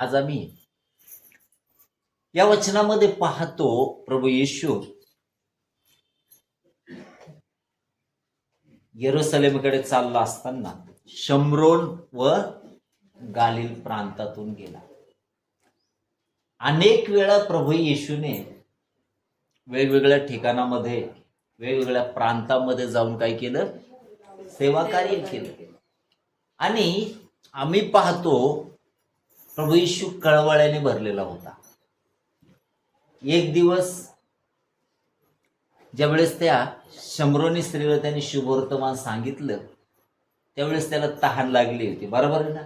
आज आम्ही या वचनामध्ये पाहतो प्रभू येशू. येरुसलेमकडे चालला असताना शमरोन व गालिल प्रांतातून गेला. अनेक वेळा प्रभू येशूने वेगवेगळ्या ठिकाणामध्ये वेगवेगळ्या प्रांतामध्ये जाऊन काय केलं? सेवा कार्य केलं. आणि आम्ही पाहतो प्रभू येशू कळवळ्याने भरलेला होता. एक दिवस ज्यावेळेस त्या शंभरोनी स्त्रीला त्यांनी शुभवर्तमान सांगितलं त्यावेळेस त्याला तहान लागली होती. बरोबर आहे ना?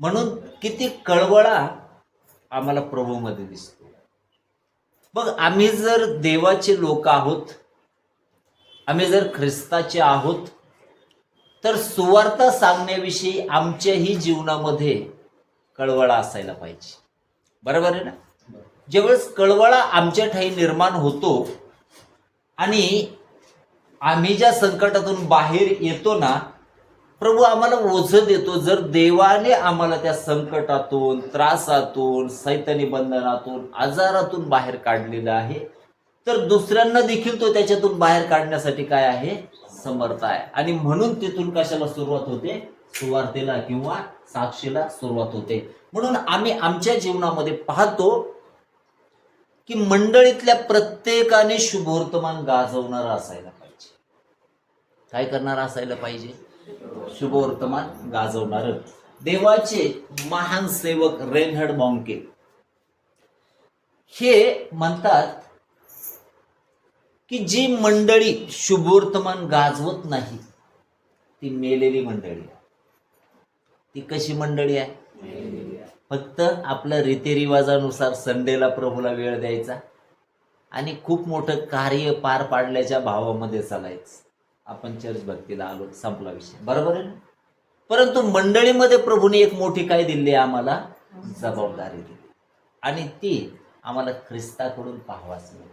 म्हणून किती कळवळा आम्हाला प्रभूमध्ये दिसतो. मग आम्ही जर देवाचे लोक आहोत आम्ही जर ख्रिस्ताचे आहोत तर सुवार्ता सांगण्याविषयी आमच्याही जीवनामध्ये कळवळा असायला पाहिजे. बरोबर आहे ना? ज्यावेळेस कळवळा आमच्या ठाई निर्माण होतो आणि आम्ही ज्या संकटातून बाहेर येतो ना प्रभू आम्हाला ओझं देतो. जर देवाने आम्हाला त्या संकटातून त्रासातून सैतानी बंधनातून आजारातून बाहेर काढलेलं आहे तर दुसऱ्यांना देखील तो त्याच्यातून बाहेर काढण्यासाठी काय आहे? समर्थ आहे. आणि म्हणून तिथून कशाला सुरुवात होते? सुवार्तेला किंवा साक्षीला सुरुवात होते. म्हणून आम्ही आमच्या जीवनामध्ये पाहतो की मंडळीतल्या प्रत्येकाने शुभवर्तमान गाजवणारा असायला पाहिजे. काय करणार असायला पाहिजे? शुभवर्तमान गाजवणार. देवाचे महान सेवक रेनहड बॉंके. हे म्हणतात की जी मंडळी शुभवर्तमान गाजवत नाही ती मेलेली मंडळी आहे. ती कशी मंडळी आहे? फक्त आपल्या रीतिरिवाजानुसार संडेला प्रभूला वेळ द्यायचा आणि खूप मोठं कार्य पार पाडल्याच्या भावामध्ये चालायचं. आपण चर्च भक्तीला आलो संपला विषय. बरोबर आहे ना? परंतु मंडळीमध्ये प्रभूने एक मोठी काय दिली आहे आम्हाला? जबाबदारी दिली. आणि ती आम्हाला ख्रिस्ताकडून पाहावाच मिळते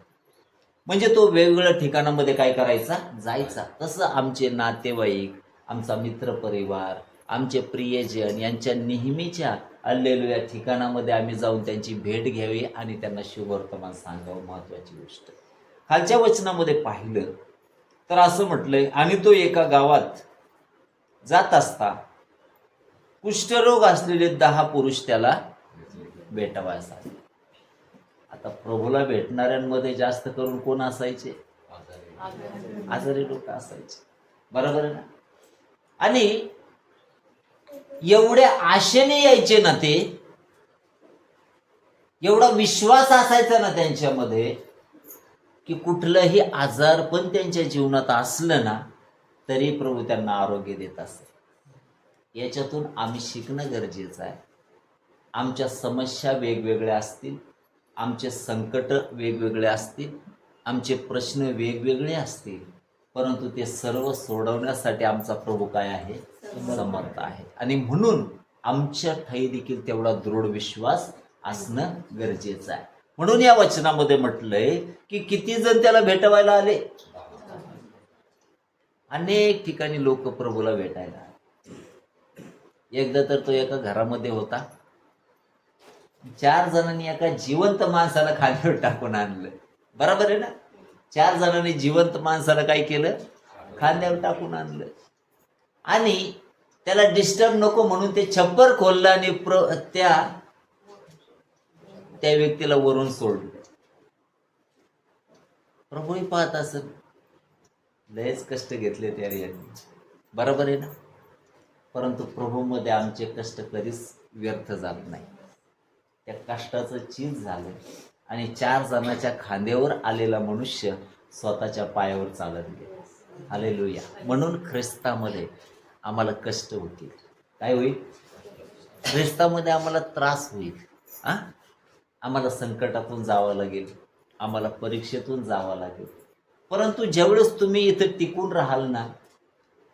म्हणजे तो वेगवेगळ्या ठिकाणामध्ये काय करायचा? जायचा. तसं आमचे नातेवाईक आमचा मित्रपरिवार आमचे प्रियजन यांच्या नेहमीच्या आलेल्या ठिकाणामध्ये आम्ही जाऊन त्यांची भेट घ्यावी आणि त्यांना शुभवर्तमान सांगावं महत्वाची गोष्ट. खालच्या वचनामध्ये पाहिलं तर असं म्हटलंय आणि तो एका गावात जात असता कुष्ठरोग असलेले दहा पुरुष त्याला भेटवायचा. आले आता प्रभूला भेटणाऱ्यांमध्ये जास्त करून कोण असायचे? आजारी लोक असायचे. बरोबर आहे ना? आणि एवढ्या आशेने यायचे ना ते एवढा विश्वास असायचा ना त्यांच्यामध्ये की कुठलंही आजार पण त्यांच्या जीवनात असलं ना तरी प्रभू त्यांना आरोग्य देत असते याच्यातून आम्ही शिकणं गरजेचं आहे. आमच्या समस्या वेगवेगळ्या असतील आमचे संकट वेगवेगळे असतील आमचे प्रश्न वेगवेगळे असतील परंतु ते सर्व सोडवण्यासाठी आमचा प्रभू काय आहे? समर्थ आहे. आणि म्हणून आमच्या ठाई देखील तेवढा दृढ विश्वास असणं गरजेचं आहे. म्हणून या वचनामध्ये म्हटलंय की किती जण त्याला भेटवायला आले? अनेक ठिकाणी लोक प्रभूला भेटायला एकदा तर तो एका घरामध्ये होता. चार जणांनी एका जिवंत माणसाला खांद्यावर टाकून आणलं. बरोबर आहे ना? चार जणांनी जिवंत माणसाला काय केलं? खांद्यावर टाकून आणलं. आणि त्याला डिस्टर्ब नको म्हणून ते छप्पर खोललं आणि प्र त्या त्या व्यक्तीला वरून सोडलं. प्रभूही पाहत असत लयच कष्ट घेतले त्या यांनी. बरोबर आहे ना? परंतु प्रभूमध्ये आमचे कष्ट कधीच व्यर्थ जात नाही. त्या कष्टाचं चीज झालं आणि चार जणाच्या खांद्यावर आलेला मनुष्य स्वतःच्या पायावर चालत गेला. हालेलुया म्हणून ख्रिस्तामध्ये आम्हाला कष्ट होतील. काय होईल? ख्रिस्तामध्ये आम्हाला त्रास होईल. हां? आम्हाला संकटातून जावं लागेल. आम्हाला परीक्षेतून जावं लागेल. परंतु जेवढंच तुम्ही इथं टिकून राहाल ना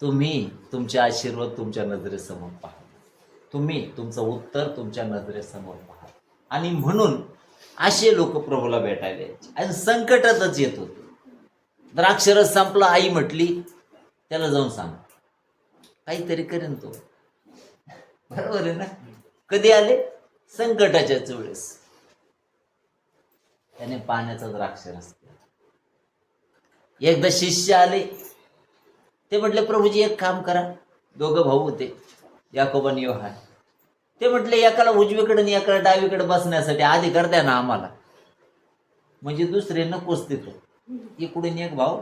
तुम्ही तुमचे आशीर्वाद तुमच्या नजरेसमोर पाहाल तुम्ही तुमचं उत्तर तुमच्या नजरेसमोर पाहाल आणि म्हणून असे लोक प्रभूला भेटायला यायचे. आणि संकटातच येत होते. द्राक्षरस संपला आई म्हटली त्याला जाऊन सांग. काहीतरी करेन तो. बरोबर आहे ना? कधी आले? संकटाच्याच वेळेस. त्याने पाण्याचा द्राक्ष असते एकदा शिष्य आले. ते म्हटले प्रभूजी एक काम करा. दोघं भाऊ होते याकोब आणि योहान. ते म्हटले एकाला उजवीकडे आणि एकाला डावीकडे बसण्यासाठी अधिकार द्या ना आम्हाला. म्हणजे दुसरे नकोच तिथं. इकडून एक भाऊ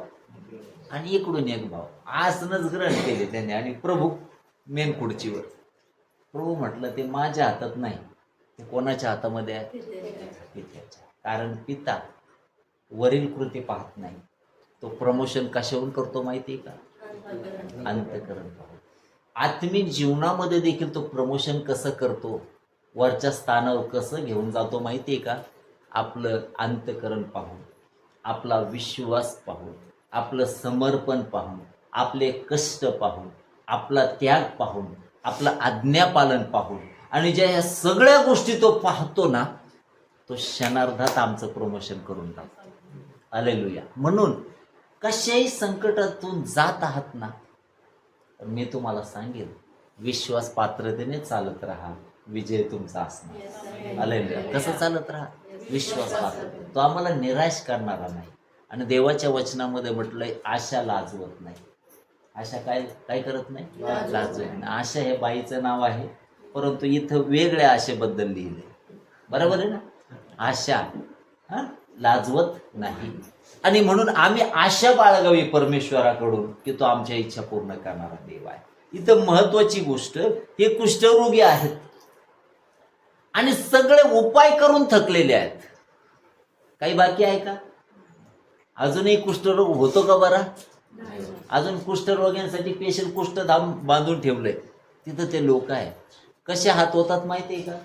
आणि इकडून एक भाव. आसनच ग्रहण केले त्याने आणि प्रभू मेन खुर्चीवर प्रभू म्हटलं ते माझ्या हातात नाही. ते कोणाच्या हातामध्ये आहे? पित्याच्या. कारण पिता वरील कृती पाहत नाही. तो प्रमोशन कशावरून करतो माहिती आहे का? अंतकरण आत्मिक जीवनामध्ये देखील तो प्रमोशन कसं करतो? वरच्या स्थानावर कसं घेऊन जातो माहिती आहे का? आपलं अंतकरण पाहून. आपला विश्वास पाहून. आपलं समर्पण पाहून आपले कष्ट पाहून आपला त्याग पाहून आपलं आज्ञापालन पाहून आणि ज्या ह्या सगळ्या गोष्टी तो पाहतो ना तो क्षणार्धात आमचं प्रमोशन करून टाकतो. अलेलुया म्हणून कशाही संकटातून जात आहात ना तर मी तुम्हाला सांगेन विश्वास पात्रतेने चालत राहा विजय तुमचा असणार. अलेलुया कसं चालत राहा? विश्वास पात्र तो आम्हाला निराश करणारा नाही. आणि देवाच्या वचनामध्ये म्हटलंय आशा लाजवत नाही. आशा काय काय करत नाही? लाजवत नाही. आशा हे बाईचं नाव आहे परंतु इथं वेगळ्या आशेबद्दल लिहिले बरोबर आहे ना? आशा हा? लाजवत नाही. आणि म्हणून आम्ही आशा बाळगावी परमेश्वराकडून की तो आमच्या इच्छा पूर्ण करणारा देव आहे. इथं महत्वाची गोष्ट हे कुष्ठरोगी आहेत. आणि सगळे उपाय करून थकलेले आहेत. काही बाकी आहे का? अजूनही कुष्ठरोग होतो का बरा? अजून कुष्ठरोग्यांसाठी स्पेशल कुष्ठधाम बांधून ठेवलंय. तिथं ते लोक आहे. कसे हात होतात माहिती आहे का?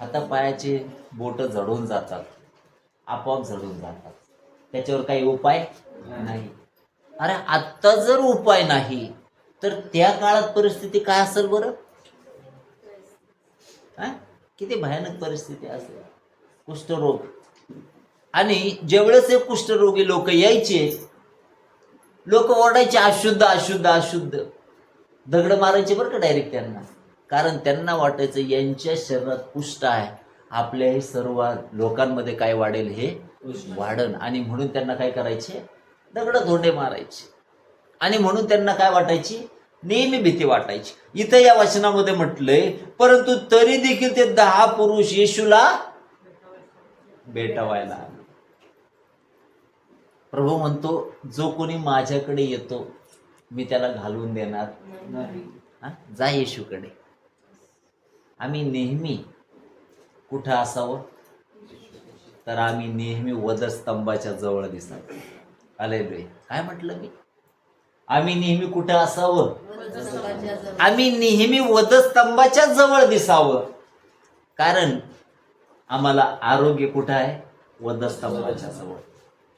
आता पायाचे बोट जडून जातात. आपोआप झडून जातात. त्याच्यावर काही उपाय नाही. अरे आत्ता जर उपाय नाही तर त्या काळात परिस्थिती काय असेल बरं? हा? किती भयानक परिस्थिती असेल. कुष्ठरोग आणि जेवढेच हे कुष्ठरोगी लोक यायचे लोक ओरडायचे अशुद्ध अशुद्ध अशुद्ध. दगड मारायचे बरं का डायरेक्ट त्यांना. कारण त्यांना वाटायचं यांच्या शरीरात कुष्ठ आहे. आपल्याही सर्व लोकांमध्ये काय वाढेल हे वाढन. आणि म्हणून त्यांना काय करायचे? दगड धोंडे मारायचे. आणि म्हणून त्यांना काय वाटायची? नेहमी भीती वाटायची. इथं या वचनामध्ये म्हटलंय परंतु तरी देखील ते दहा पुरुष येशूला भेटवायला प्रभू म्हणतो जो कोणी माझ्याकडे येतो मी त्याला घालून देणार जा येशूकडे. आम्ही नेहमी कुठं असावं? तर आम्ही नेहमी वधस्तंभाच्या जवळ दिसत आले काय म्हटलं मी? आम्ही नेहमी कुठं असावं? आम्ही नेहमी वधस्तंभाच्या जवळ दिसावं. कारण आम्हाला आरोग्य कुठं आहे? वधस्तंभाच्या जवळ.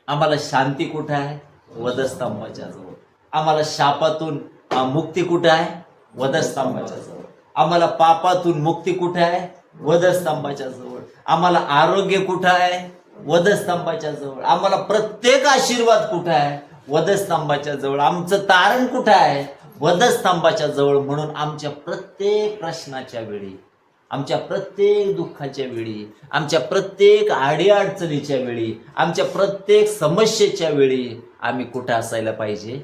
आम्हाला शांती कुठं आहे? वधस्तंभाच्या जवळ. आम्हाला शापातून मुक्ती कुठं आहे? वधस्तंभाच्या जवळ. आम्हाला पापातून मुक्ती कुठे आहे? वधस्तंभाच्या जवळ. आम्हाला आरोग्य कुठं आहे? वधस्तंभाच्या जवळ. आम्हाला प्रत्येक आशीर्वाद कुठं आहे? वधस्तंभाच्या जवळ. आमचं तारण कुठं आहे? वधस्तंभाच्या जवळ म्हणून आमच्या प्रत्येक प्रश्नाच्या वेळी आमच्या प्रत्येक दुःखाच्या वेळी आमच्या प्रत्येक अडीअडचणीच्या वेळी आमच्या प्रत्येक समस्येच्या वेळी आम्ही कुठं असायला पाहिजे?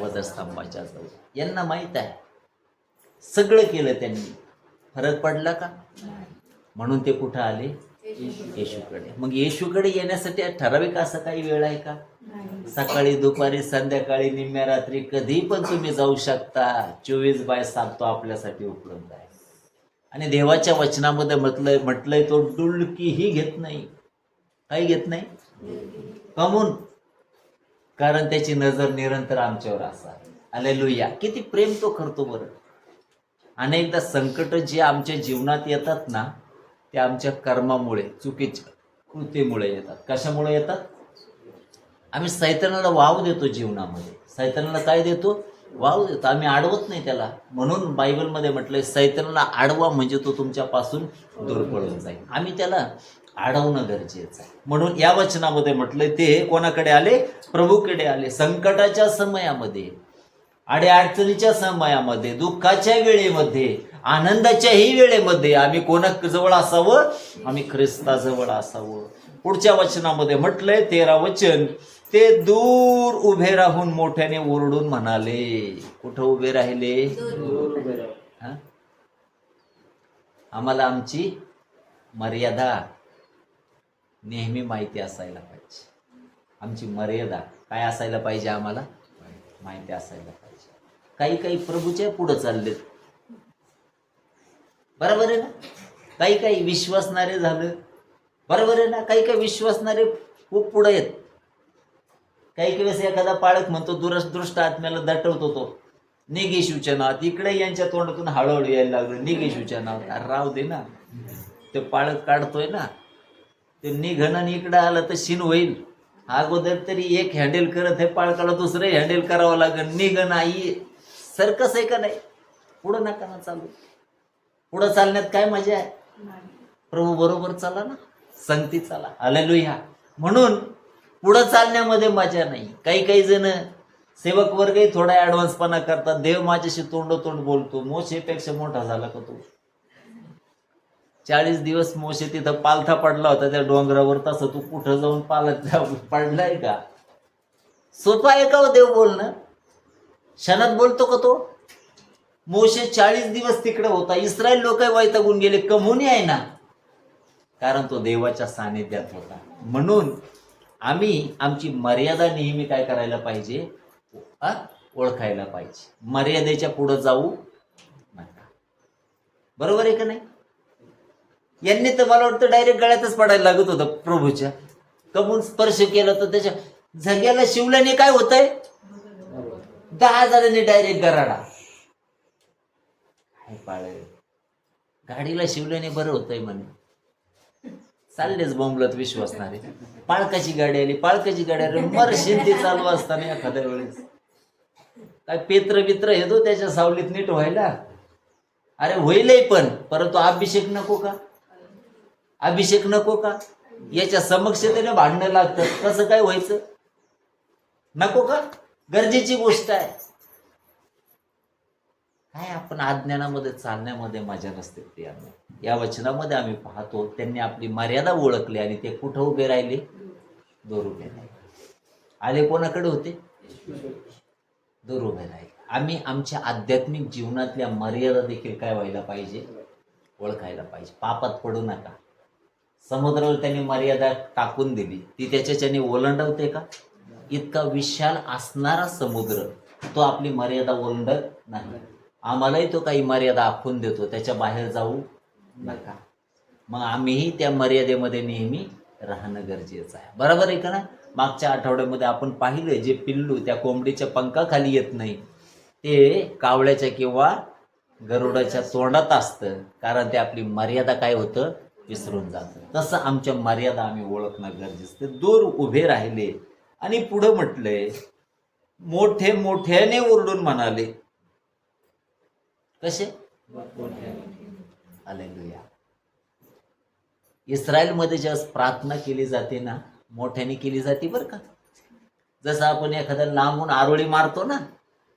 वधस्तंभाच्या जवळ. यांना माहीत आहे. सगळं केलं त्यांनी. फरक पडला का? म्हणून ते कुठं आले? येशूकडे. मग येशूकडे येण्यासाठी ठराविक असं काही वेळ आहे का? सकाळी दुपारी संध्याकाळी निम्म्या रात्री कधी पण तुम्ही जाऊ शकता. चोवीस बाय सात तो आपल्यासाठी उपलब्ध आहे. आणि देवाच्या वचनामध्ये म्हटलंय म्हटलंय तो डुलकीही घेत नाही. काही घेत नाही. कमून. कारण त्याची नजर निरंतर आमच्यावर असा अले लुया किती प्रेम तो करतो बरं. अनेकदा संकट जे आमच्या जीवनात येतात ना ते आमच्या कर्मामुळे चुकीच्या कृतीमुळे येतात. कशामुळे येतात? आम्ही सैतानाला वाव देतो जीवनामध्ये. सैतानाला काय देतो? वाव देतो आम्ही अडवत नाही त्याला. म्हणून बायबलमध्ये म्हटलंय सैतानाला अडवा म्हणजे तो तुमच्यापासून दूर पळून जाईल. आम्ही त्याला अडवणं गरजेचं आहे. म्हणून या वचनामध्ये म्हटलंय ते कोणाकडे आले? प्रभूकडे आले. संकटाच्या समयामध्ये अडीअडचणीच्या समयामध्ये दुःखाच्या वेळेमध्ये आनंदाच्याही वेळेमध्ये आम्ही कोणाजवळ असावं? आम्ही ख्रिस्ताजवळ असावं. पुढच्या वचनामध्ये म्हटलंय तेरा वचन. ते दूर उभे राहून मोठ्याने ओरडून म्हणाले कुठं उभे राहिले? हा? आम्हाला आमची मर्यादा नेहमी माहिती असायला पाहिजे. आमची मर्यादा काय असायला पाहिजे आम्हाला? माहिती असायला पाहिजे. काही काही प्रभूच्या पुढं चाललेत. बरोबर आहे ना? काही काही विश्वासणारे झालं. बरोबर आहे ना? काही काही विश्वासणारे खूप पुढे आहेत. काही काही वेळेस एखादा पाळक म्हणतो दुरस दृष्ट आत्म्याला दटवतो तो. निगेशूच्या नावात. इकडे यांच्या तोंडातून हळूहळू यायला लागलं निगेशूच्या नावात. अरे राव दे ना. ते पाळक काढतोय ना. ते निघण आणि इकडं आलं तर शिन होईल. अगोदर तरी एक हँडल करत हे पाळकाला दुसरं हँडल करावं लागेल. निघण आई सर्कस आहे का नाही? पुढं नका ना चालू. पुढं चालण्यात काय मजा आहे? प्रभू बरोबर चाला ना. संगती चाला. ह्या म्हणून पुढं चालण्यामध्ये मजा नाही. काही काही जण सेवक वर्गही थोडा ऍडव्हान्सपणा करतात. देव माझ्याशी तोंड तोंड बोलतो. मोशेपेक्षा मोठा झाला का तो? चाळीस दिवस मोशे तिथं पालथा पडला होता त्या डोंगरावर. तसं तू कुठं जाऊन पालत पडलाय का? सोपा आहे का हो देव बोलणं? क्षणात बोलतो का तो? मोशे चाळीस दिवस तिकडे होता. इस्रायल लोक वैतागून गेले. कमून आहे ना. कारण तो देवाच्या सानिध्यात होता. म्हणून आम्ही आमची मर्यादा नेहमी काय करायला पाहिजे? ओळखायला पाहिजे. मर्यादेच्या पुढे जाऊ नका. बरोबर आहे का नाही? यांनी तर मला वाटतं डायरेक्ट गळ्यातच पडायला लागत होतं प्रभूच्या. कमून स्पर्श केला तर त्याच्या झग्याला शिवल्याने काय होतंय? दहा हजारांनी डायरेक्ट गराडा. काय गाडीला शिवल्याने बरं होतंय म्हणे. चाललेच बोंबलत विश्वासणारे. पाळकाची गाडी आली पाळकाची गाडी आली मर शिंदी चालू असताना एखाद्या वेळेस. काय पेत्र बित्र येतो त्याच्या सावलीत नीट व्हायला? अरे होईलही पण परंतु अभिषेक नको का? अभिषेक नको का? याच्या समक्षतेने भांडणं लागतं कसं काय व्हायचं? नको का? गरजेची गोष्ट आहे. काय आपण अज्ञानामध्ये चालण्यामध्ये मजा नसते ते या वचनामध्ये आम्ही पाहतो त्यांनी आपली मर्यादा ओळखली आणि ते कुठं उभे राहिले? दोर उभे राहिले. आले कोणाकडे होते? दोर उभे राहिले. आम्ही आमच्या आध्यात्मिक जीवनातल्या मर्यादा देखील काय व्हायला पाहिजे? ओळखायला पाहिजे. पापात पडू नका. समुद्रावर त्यांनी मर्यादा टाकून दिली. ती त्याच्याच्याने ओलांडवते का? इतका विशाल असणारा समुद्र तो आपली मर्यादा ओलांडत नाही. आम्हालाही तो काही मर्यादा आखून देतो त्याच्या बाहेर जाऊ नका. मग आम्हीही त्या मर्यादेमध्ये नेहमी राहणं गरजेचं आहे. बरोबर आहे का ना? मागच्या आठवड्यामध्ये आपण पाहिलं जे पिल्लू त्या कोंबडीच्या पंखाखाली येत नाही ते कावळ्याच्या किंवा गरुडाच्या तोंडात असतं कारण ते आपली मर्यादा काय होतं? विसरून जातं. तसं आमच्या मर्यादा आम्ही ओळखणं गरजेचं ते दूर उभे राहिले आणि पुढं म्हटलंय मोठे मोठ्याने ओरडून म्हणाले कसे? अलेलुया इस्रायलमध्ये जेव्हा प्रार्थना केली जाते ना मोठ्याने केली जाते बरं का. जसं आपण एखादा लांबून आरोळी मारतो ना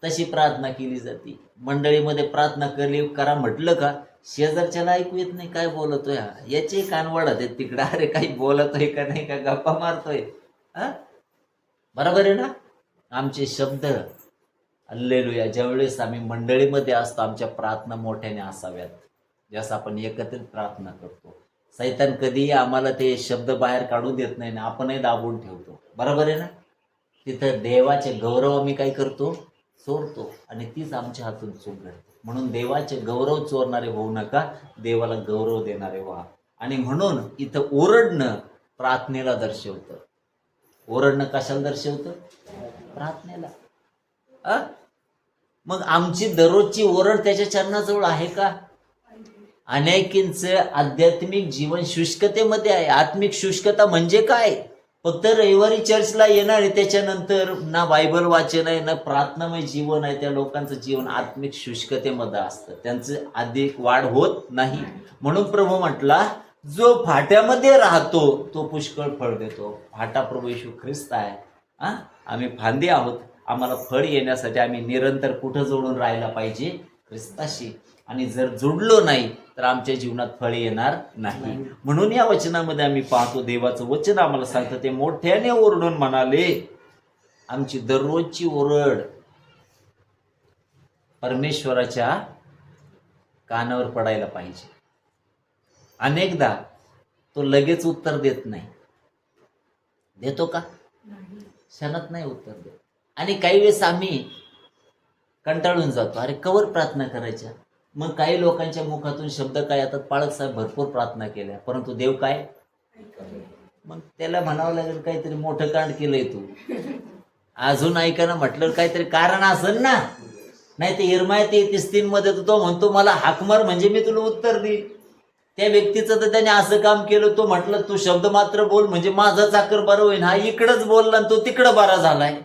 तशी प्रार्थना केली जाते. मंडळीमध्ये प्रार्थना केली करा म्हटलं का? शेजारच्याला ऐकू येत नाही काय बोलतोय हा? याचे कान वाढत आहेत तिकडं. अरे काही बोलतोय का नाही का? गप्पा मारतोय. हा? बरोबर आहे ना? आमचे शब्द अल्लेलुया ज्यावेळेस आम्ही मंडळीमध्ये असतो आमच्या प्रार्थना मोठ्याने असाव्यात. ज्यास आपण एकत्रित प्रार्थना करतो. सैतान कधीही आम्हाला ते शब्द बाहेर काढून देत नाही ना आपणही दाबून ठेवतो. बरोबर आहे ना? तिथं देवाचे गौरव आम्ही काय करतो? चोरतो आणि तीच आमच्या हातून चूक घडते. म्हणून देवाचे गौरव चोरणारे होऊ नका देवाला गौरव देणारे व्हा. आणि म्हणून इथं ओरडणं प्रार्थनेला दर्शवतं. ओरडणं कशाला दर्शवतं? प्रार्थनेला. अ? मग आमची दररोजची ओरड त्याच्या चरणाजवळ आहे का? अनेकींचं आध्यात्मिक जीवन शुष्कतेमध्ये आहे. आत्मिक शुष्कता म्हणजे काय? फक्त रविवारी चर्चला येणार आहे त्याच्यानंतर ना बायबल वाचन आहे ना प्रार्थनामय जीवन आहे त्या लोकांचं जीवन आत्मिक शुष्कतेमध्ये असतं. त्यांचं अधिक वाढ होत नाही. म्हणून प्रभू म्हटला जो फाट्यामध्ये राहतो तो पुष्कळ फळ देतो. फाटा प्रभू येशू ख्रिस्त आहे. हा? आम्ही फांदी आहोत. आम्हाला फळ येण्यासाठी आम्ही निरंतर कुठं जोडून राहायला पाहिजे ख्रिस्ताशी आणि जर जुडलो नाही तर आमच्या जीवनात फळे येणार नाही. म्हणून या वचनामध्ये आम्ही पाहतो देवाचं वचन आम्हाला सांगतं ते मोठ्याने ओरडून म्हणाले आमची दररोजची ओरड परमेश्वराच्या कानावर पडायला पाहिजे. अनेकदा तो लगेच उत्तर देत नाही. देतो का? क्षणात नाही उत्तर देत. आणि काही वेळेस आम्ही कंटाळून जातो. अरे कवर प्रार्थना करायच्या? मग काही लोकांच्या मुखातून शब्द काय येतात? पाळक साहेब भरपूर प्रार्थना केल्या. परंतु देव काय? मग त्याला म्हणावं लागेल काहीतरी मोठं कांड केलंय तू. अजून ऐकाना म्हटलं काहीतरी कारण असेल ना? नाही ते इरमाय तेहतीस तीन मध्ये तर तो म्हणतो मला हाकमार म्हणजे मी तुला उत्तर दे त्या व्यक्तीचं तर त्याने असं काम केलं तो म्हटलं तू शब्द मात्र बोल म्हणजे माझा चाकर बरं होईल हा इकडंच बोलला आणि तो तिकडं बरा झालाय.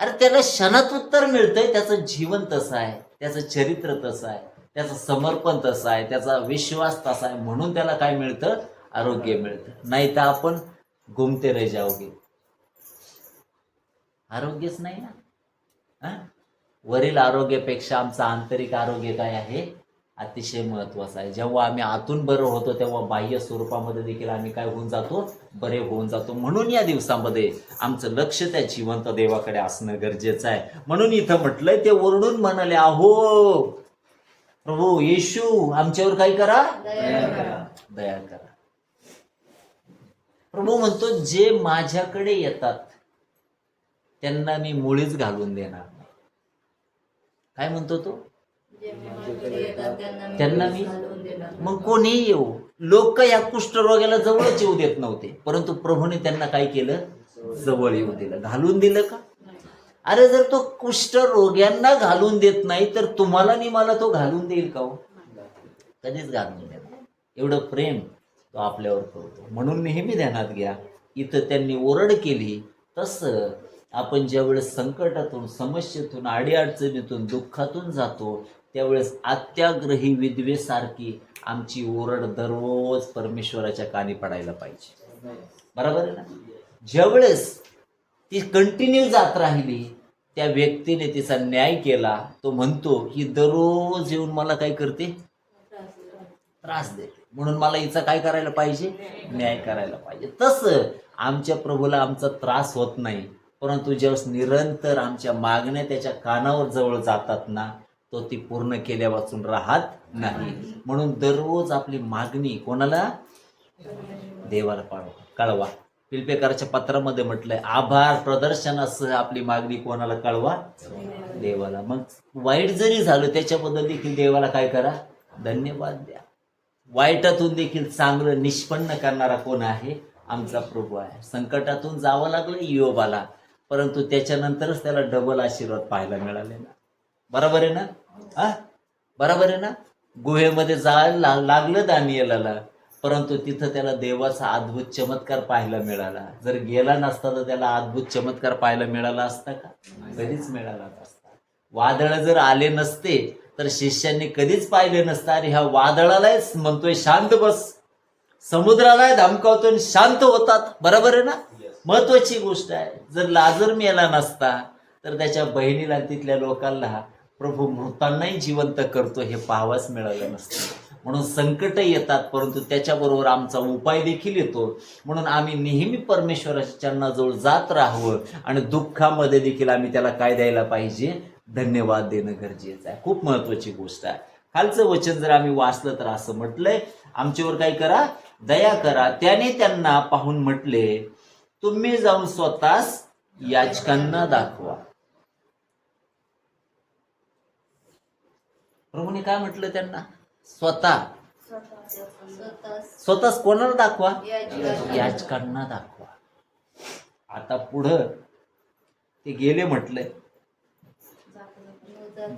अरे त्याला क्षणात उत्तर मिळतंय त्याचं जीवन तसं आहे त्याचं चरित्र तसं आहे त्याचं समर्पण तसं आहे त्याचा विश्वास तसा आहे म्हणून त्याला काय मिळतं? आरोग्य मिळतं. नाही तर आपण घुमते रे जाओगे आरोग्यच नाही ना? हा? वरील आरोग्यापेक्षा आमचं आंतरिक आरोग्य काय आहे? अतिशय महत्वाचं आहे. जेव्हा आम्ही आतून बरं होतो तेव्हा बाह्य स्वरूपामध्ये देखील आम्ही काय होऊन जातो? बरे होऊन जातो. म्हणून या दिवसामध्ये आमचं लक्ष त्या जिवंत देवाकडे असणं गरजेचं आहे. म्हणून इथं म्हटलंय ते ओरडून म्हणाले अहो प्रभू येशू आमच्यावर काय करा? दया करा. प्रभू म्हणतो जे माझ्याकडे येतात त्यांना मी मुळीच घालून देणार काय म्हणतो तो? त्यांना मी मग कोणीही येऊ. लोक या कुष्ठरोग्याला जवळच येऊ देत नव्हते. परंतु प्रभूने त्यांना काय केलं? जवळ येऊ दिलं. घालून दिलं का? अरे जर तो कुष्ठरोग्यांना घालून देत नाही तर तुम्हाला आणि मला तो घालून देईल का हो? कधीच घालून देत एवढं प्रेम तो आपल्यावर करतो. म्हणून नेहमी ध्यानात घ्या. इथं त्यांनी ओरड केली. तसं आपण ज्यावेळेस संकटातून समस्येतून अडीअडचणीतून दुःखातून जातो त्यावेळेस अत्याग्रही विद्वेसारखी आमची ओरड दररोज परमेश्वराच्या कानी पडायला पाहिजे. बरोबर आहे ना? ज्यावेळेस ती कंटिन्यू जात राहिली त्या व्यक्तीने तिचा न्याय केला तो म्हणतो की दररोज येऊन मला काय करते? त्रास देते. म्हणून मला हिचा काय करायला पाहिजे? न्याय करायला पाहिजे. तसं आमच्या प्रभूला आमचा त्रास होत नाही. परंतु ज्यावेळेस निरंतर आमच्या मागण्या त्याच्या कानावर जवळ जातात ना तो ती पूर्ण केल्या वाचून राहत नाही. म्हणून दररोज आपली मागणी कोणाला? देवाला पाळवा कळवा. पिलपेकरच्या पत्रामध्ये म्हटलंय आभार प्रदर्शनासह आपली मागणी कोणाला कळवा? देवाला. मग वाईट जरी झालं त्याच्याबद्दल देखील देवाला काय करा? धन्यवाद द्या. वाईटातून देखील चांगलं निष्पन्न करणारा कोण आहे? आमचा प्रभू आहे. संकटातून जावं लागलं योबाला परंतु त्याच्यानंतरच त्याला डबल आशीर्वाद पाहायला मिळाले ना बरोबर आहे ना? हा? बरोबर आहे ना? गुहेमध्ये जायला लागलं दानियलाला परंतु तिथं त्याला देवाचा अद्भुत चमत्कार पाहायला मिळाला. जर गेला नसता तर त्याला अद्भुत चमत्कार पाहायला मिळाला असता का? कधीच मिळाला नसता. वादळ जर आले नसते तर शिष्यांनी कधीच पाहिले नसतं. अरे ह्या वादळालाच म्हणतोय शांत बस. समुद्राला धमकावतो आणि शांत होतात. बरोबर आहे ना? महत्वाची गोष्ट आहे. जर लाजर मेला नसता तर त्याच्या बहिणीला तिथल्या लोकांना प्रभू मृतांनाही जिवंत करतो हे पाहावाच मिळालं नसतं. म्हणून संकट येतात परंतु त्याच्याबरोबर आमचा उपाय देखील येतो. म्हणून आम्ही नेहमी परमेश्वराच्या चरणाजवळ जात राहावं आणि दुःखामध्ये देखील आम्ही त्याला काय द्यायला पाहिजे? धन्यवाद देणं गरजेचं आहे. खूप महत्वाची गोष्ट आहे. खालचं वचन जर आम्ही वाचलं तर असं म्हटलंय आमच्यावर काय करा? दया करा. त्याने त्यांना पाहून म्हटले तुम्ही जाऊन स्वतःच याचकांना दाखवा. प्रभूने काय म्हटलं त्यांना? स्वतः. स्वतःच. कोणाला दाखवा? याचकांना. दाखवा. आता पुढं ते गेले म्हटलंय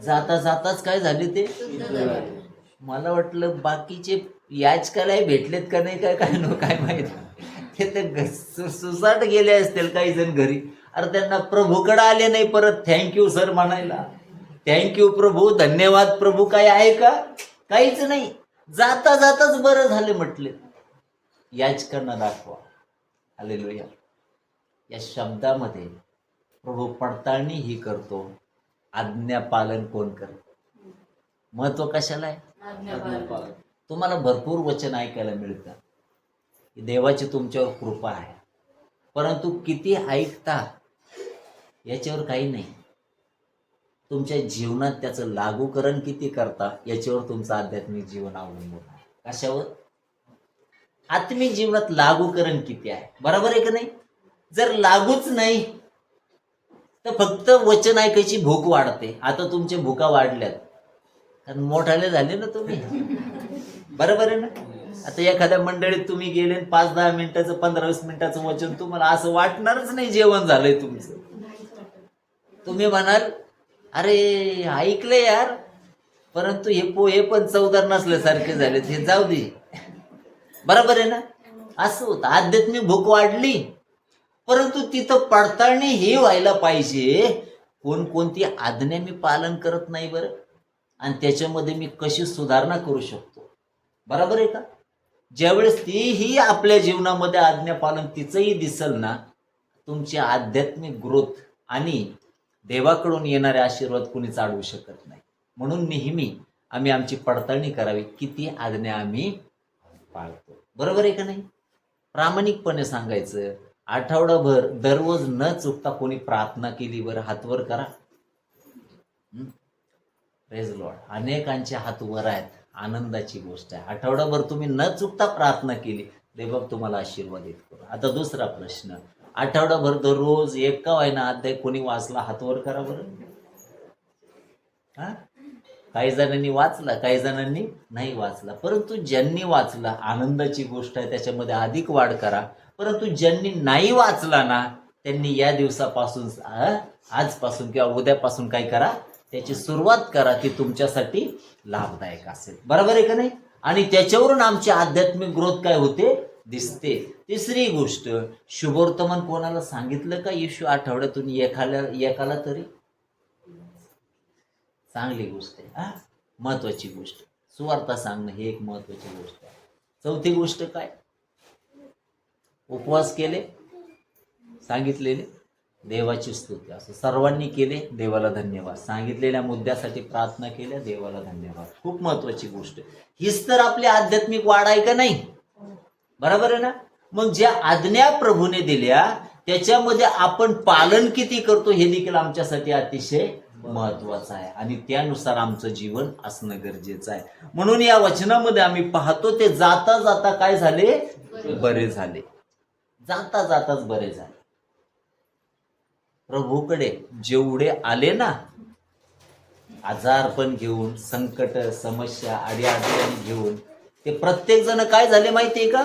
जाता जाताच काय झाले ते? मला वाटलं बाकीचे याचकालाही भेटलेत का नाही काय काय नो काय माहीत. ते तर सुसाट गेले असतील काही जण घरी. अरे त्यांना प्रभूकडे आले नाही परत. थँक्यू सर म्हणायला. थँक्यू प्रभू. धन्यवाद प्रभू. काय आहे का? काहीच नाही. जाता जाताच बरं झाले म्हटले. याचकांना दाखवा. हालेलुया या शब्दामध्ये प्रभू पडताळणी ही करतो. आज्ञा पालन कोण करतो? महत्त्व कशाला आहे. तुम्हाला भरपूर वचन ऐकायला मिळतं. देवाची तुमच्यावर कृपा आहे. परंतु किती ऐकता याच्यावर काही नाही. तुमच्या जीवनात त्याचं लागूकरण किती करता याच्यावर तुमचं आध्यात्मिक जीवन अवलंबून आहे. कशावर? आत्मिक जीवनात लागूकरण किती आहे? बरोबर आहे का नाही? जर लागूच नाही तर फक्त वचन ऐकायची भूक वाढते. आता तुमच्या भूका वाढल्यात. कारण मोठाले झाले ना तुम्ही. बरोबर आहे ना? आता एखाद्या मंडळीत तुम्ही गेले पाच दहा मिनिटाचं पंधरा वीस मिनिटाचं वचन तुम्हाला असं वाटणारच नाही जेवण झालंय तुमचं. तुम्ही म्हणाल अरे ऐकलं यार. परंतु हे पोहे पण चवदार नसल्यासारखे झालेत हे जाऊ दे. बरोबर आहे ना? असं होतं. आध्यात्मिक भूक वाढली. परंतु तिथं पडताळणी हे व्हायला पाहिजे. कोणकोणती आज्ञा मी पालन करत नाही बरं. आणि त्याच्यामध्ये मी कशी सुधारणा करू शकतो? बरोबर आहे का? ज्यावेळेस तीही आपल्या जीवनामध्ये आज्ञा पालन तिचंही दिसल ना तुमची आध्यात्मिक ग्रोथ आणि देवाकडून येणारे आशीर्वाद कुणीच अडवू शकत नाही. म्हणून नेहमी आम्ही आमची पडताळणी करावी किती आज्ञा आम्ही पाळतो. बरोबर आहे का नाही? प्रामाणिकपणे सांगायचं आठवडाभर दररोज न चुकता कोणी प्रार्थना केली बरं हातवर करा. रेज लॉर्ड अनेकांचे हात वर आहेत आनंदाची गोष्ट आहे. आठवडाभर तुम्ही न चुकता प्रार्थना केली देवबाब तुम्हाला आशीर्वादित करू. आता दुसरा प्रश्न आठवडाभर दररोज एका वायना अध्याय कोणी वाचला हातवर करा बरं. हा? काही जणांनी वाचला काही जणांनी नाही वाचला. परंतु ज्यांनी वाचला आनंदाची गोष्ट आहे त्याच्यामध्ये अधिक वाढ करा. परंतु ज्यांनी नाही वाचला ना त्यांनी या दिवसापासून आजपासून किंवा उद्यापासून काय करा त्याची सुरुवात करा ती तुमच्यासाठी लाभदायक असेल. बरोबर आहे का नाही? आणि त्याच्यावरून आमची आध्यात्मिक ग्रोथ काय होते? दिसते. तिसरी गोष्ट शुभवर्तमान कोणाला सांगितलं का येशू आठवड्यातून एखाद्या एकाला तरी? चांगली गोष्ट आहे हा? महत्वाची गोष्ट. सुवार्ता सांगणं ही एक महत्वाची गोष्ट आहे. चौथी गोष्ट काय? उपवास केले? सांगितलेले? देवाची स्तुती. असं सर्वांनी केले देवाला धन्यवाद. सांगितलेल्या मुद्द्यासाठी प्रार्थना केल्या देवाला धन्यवाद. खूप महत्वाची गोष्ट. हीच तर आपली आध्यात्मिक वाढ आहे का नाही? बरोबर आहे ना? मग ज्या आज्ञा प्रभूने दिल्या त्याच्यामध्ये आपण पालन किती करतो हे देखील आमच्यासाठी अतिशय महत्वाचं आहे. आणि त्यानुसार आमचं जीवन असणं गरजेचं आहे. म्हणून या वचनामध्ये आम्ही पाहतो ते जाता जाता काय झाले? बरे झाले. जाता जाताच बरे झाले. प्रभूकडे जेवढे आले ना आजार पण घेऊन संकट समस्या अडीअडचणी घेऊन ते प्रत्येक जण काय झाले माहितीये का?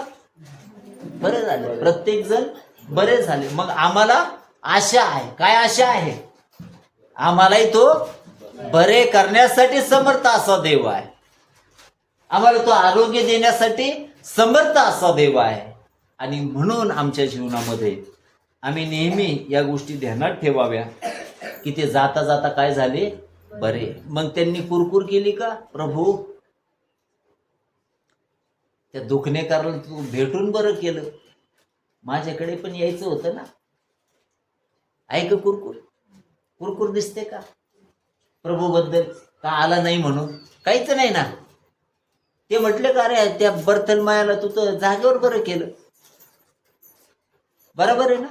बरे झाले. प्रत्येक जण बरे झाले. मग आम्हाला आशा आहे. काय आशा आहे? आम्हालाही तो बरे करण्यासाठी समर्थ असा देव आहे. आम्हाला तो आरोग्य देण्यासाठी समर्थ असा देव आहे. आणि म्हणून आमच्या जीवनामध्ये आम्ही नेहमी या गोष्टी ध्यानात ठेवाव्या. की ते जाता जाता काय झाले? बरे. मग त्यांनी कुरकुर केली का? प्रभू त्या दुखणेकराला तू भेटून बरं केलं. माझ्याकडे पण यायचं होतं ना. ऐक कुरकुर. कुरकुर दिसते का? प्रभूबद्दल का आला नाही म्हणून? काहीच नाही ना. ते म्हटले का अरे त्या बर्थल मायाला तू तर जागेवर बरं केलं. बरोबर आहे ना?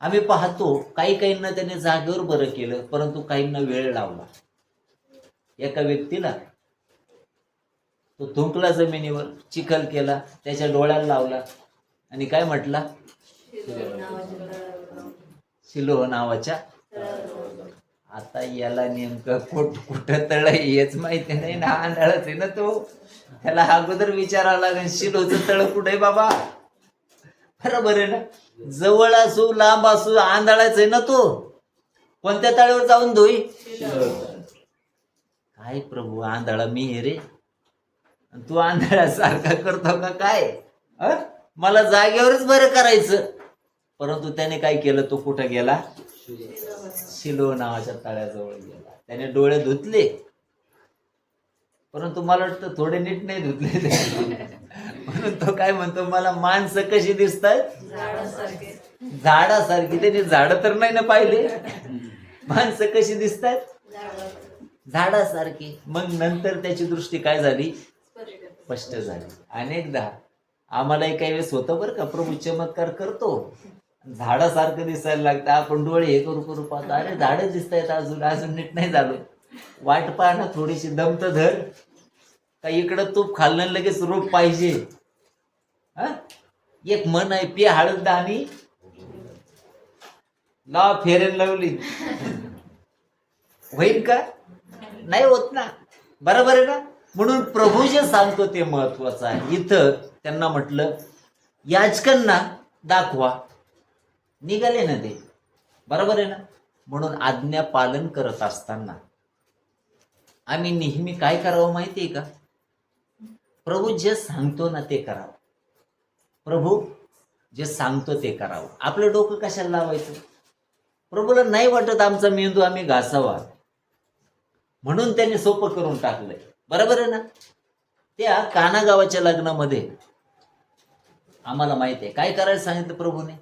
आम्ही पाहतो काही काहींना त्याने जागेवर बरं केलं परंतु काहींना वेळ लावला. एका व्यक्तीला तो थुंकला जमिनीवर चिखल केला त्याच्या डोळ्याला लावला. आणि काय म्हटला? शिलोह नावाच्या. आता याला नेमकं कुठ कुठं तळ हेच माहिती नाही. ना आंधळच आहे ना तो. त्याला अगोदर विचारावं लागेल शिलोचं तळ कुठे बाबा? बरोबर आहे ना. जवळ असू लांब असू आंधळाच आहे ना तो. कोणत्या तळ्यावर जाऊन धोई? काय प्रभू आंधळा मी हे रे. तू आंधळ्यासारखा करतो का काय? अ? मला जागेवरच बरं करायचं. परंतु त्याने काय केलं? तो कुठं गेला? शिलो नावाच्या तळ्याजवळ गेला. त्याने डोळे धुतले. परंतु मला वाटतं थोडे नीट नाही धुतले म्हणून तो काय म्हणतो मला माणसं कशी दिसतात? झाडासारखे झाडासारखी. त्याने झाड तर नाही ना पाहिले. माणसं कशी दिसतात? झाडासारखी. मग नंतर त्याची दृष्टी काय झाली? स्पष्ट. झाली. अनेकदा आम्हालाही काही वेळेस होतं बरं का प्रभू चमत्कार करतो. झाडासारखं दिसायला लागतं. आपण डोळे हे करू करू पाहतो. अरे झाडं दिसत आहेत अजून अजून नीट नाही झालो. वाट पाहा ना थोडीशी दमत धर. का इकडं तूप खाल्लं लगेच रोप पाहिजे. हा? एक मन आहे पी हळद आणि लाव फेरेन लावली. होईल का? नाही होत ना. बरोबर आहे ना? म्हणून प्रभू जे सांगतो ते महत्वाचं आहे. इथं त्यांना म्हटलं याचकांना दाखवा निघाले ना ते. बरोबर आहे ना? म्हणून आज्ञा पालन करत असताना आम्ही नेहमी काय करावं माहिती आहे का? प्रभू जे सांगतो ना ते करावं. प्रभू जे सांगतो ते करावं. आपलं डोकं कशाला लावायचं? प्रभूला नाही वाटत आमचा मेंदू आम्ही घासावा. म्हणून त्यांनी सोपं करून टाकलंय. बरोबर आहे ना? त्या काना गावाच्या लग्नामध्ये आम्हाला माहिती आहे. काय करायला सांगितलं प्रभूने?